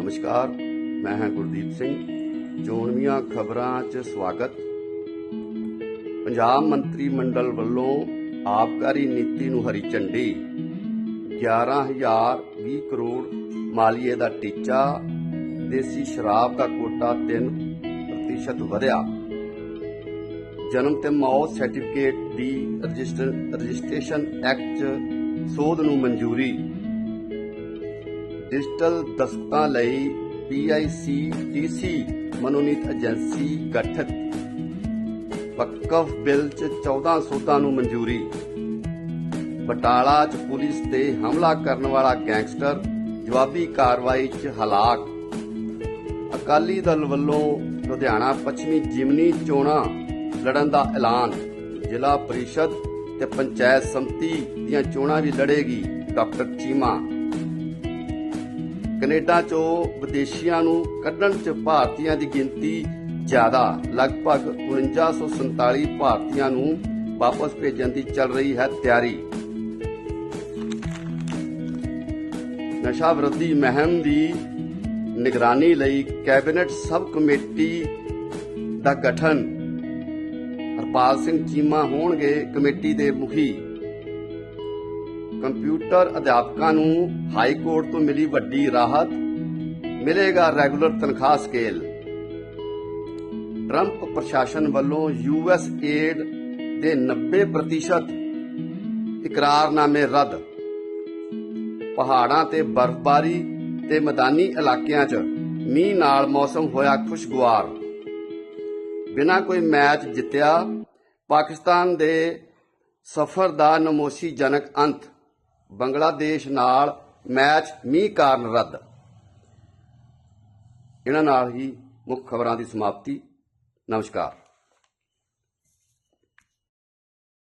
ਨਮਸਕਾਰ, ਮੈਂ ਹਾਂ ਗੁਰਦੀਪ ਸਿੰਘ। ਚੋਣਵੀਆਂ ਖਬਰਾਂ 'ਚ ਸਵਾਗਤ। ਪੰਜਾਬ ਮੰਤਰੀ ਮੰਡਲ ਵੱਲੋਂ ਆਬਕਾਰੀ ਨੀਤੀ ਨੂੰ ਹਰੀ ਝੰਡੀ। 11020 ਕਰੋੜ ਮਾਲੀਏ ਦਾ ਟੀਚਾ, ਦੇਸੀ ਸ਼ਰਾਬ ਦਾ ਕੋਟਾ 3% ਵਧਿਆ। ਜਨਮ ਤੇ ਮੌਤ ਸਰਟੀਫਿਕੇਟ ਦੀ ਰਜਿਸਟ੍ਰੇਸ਼ਨ ਐਕਟ 'ਚ ਸੋਧ ਨੂੰ ਮਨਜ਼ੂਰੀ। ਡਿਜੀਟਲ ਦਸਤਾਂ ਲਈ ਪੀਆਈਸੀਟੀਸੀ ਮਨੋਨੀਤ ਏਜੰਸੀ ਗਠਿਤ। ਵਕਫ ਬਿੱਲ 'ਚ 14 ਸੋਧਾਂ ਨੂੰ ਮਨਜ਼ੂਰੀ। ਬਟਾਲਾ 'ਚ ਪੁਲਿਸ ਤੇ ਹਮਲਾ ਕਰਨ ਵਾਲਾ ਗੈਂਗਸਟਰ, ਜਵਾਬੀ ਕਾਰਵਾਈ 'ਚ ਹਲਾਕ। ਅਕਾਲੀ ਦਲ ਵੱਲੋਂ ਲੁਧਿਆਣਾ ਪੱਛਮੀ ਜਿਮਨੀ ਚੋਣਾਂ ਲੜਨ ਦਾ ਐਲਾਨ। ਜ਼ਿਲ੍ਹਾ ਪਰਿਸ਼ਦ ਤੇ ਪੰਚਾਇਤ ਸਮਿਤੀ ਦੀਆਂ ਚੋਣਾਂ ਵੀ ਲੜੇਗੀ ਡਾਕਟਰ ਚੀਮਾ। ਕੈਨੇਡਾ ਚੋਂ ਵਿਦੇਸ਼ੀਆਂ ਨੂੰ ਕੱਢਣ 'ਚ ਭਾਰਤੀਆਂ ਦੀ ਗਿਣਤੀ ਜ਼ਿਆਦਾ। ਲਗਭਗ 4947 ਭਾਰਤੀਆਂ ਨੂੰ ਵਾਪਸ ਭੇਜਣ ਦੀ ਚੱਲ ਰਹੀ ਹੈ ਤਿਆਰੀ। ਨਸ਼ਾ ਵਿਰੋਧੀ ਮੁਹਿੰਮ ਦੀ ਨਿਗਰਾਨੀ ਲਈ ਕੈਬਨਿਟ ਸਬ ਕਮੇਟੀ ਦਾ ਗਠਨ। ਹਰਪਾਲ ਸਿੰਘ ਚੀਮਾ ਹੋਣਗੇ ਕਮੇਟੀ ਦੇ ਮੁਖੀ। ਕੰਪਿਊਟਰ ਅਧਿਆਪਕਾਂ ਨੂੰ ਹਾਈ ਕੋਰਟ ਤੋਂ ਮਿਲੀ ਵੱਡੀ ਰਾਹਤ, ਮਿਲੇਗਾ ਰੈਗੂਲਰ ਤਨਖਾਹ ਸਕੇਲ। ਟਰੰਪ ਪ੍ਰਸ਼ਾਸਨ ਵੱਲੋਂ ਯੂਐਸ ਏਡ ਦੇ 90% ਇਕਰਾਰਨਾਮੇ ਰੱਦ। ਪਹਾੜਾਂ ਤੇ ਬਰਫ਼ਬਾਰੀ ਤੇ ਮੈਦਾਨੀ ਇਲਾਕਿਆਂ 'ਚ ਮੀਂਹ ਨਾਲ ਮੌਸਮ ਹੋਇਆ ਖੁਸ਼ਗਵਾਰ ਬਿਨਾਂ ਕੋਈ ਮੈਚ ਜਿੱਤਿਆ, ਪਾਕਿਸਤਾਨ ਦੇ ਸਫ਼ਰ ਦਾ ਨਮੋਸ਼ੀਜਨਕ ਅੰਤ। ਬੰਗਲਾਦੇਸ਼ ਨਾਲ ਮੈਚ ਮੀਂਹ ਕਾਰਨ ਰੱਦ। ਇਹਨਾਂ ਨਾਲ ਹੀ ਮੁੱਖ ਖਬਰਾਂ ਦੀ ਸਮਾਪਤੀ। ਨਮਸਕਾਰ।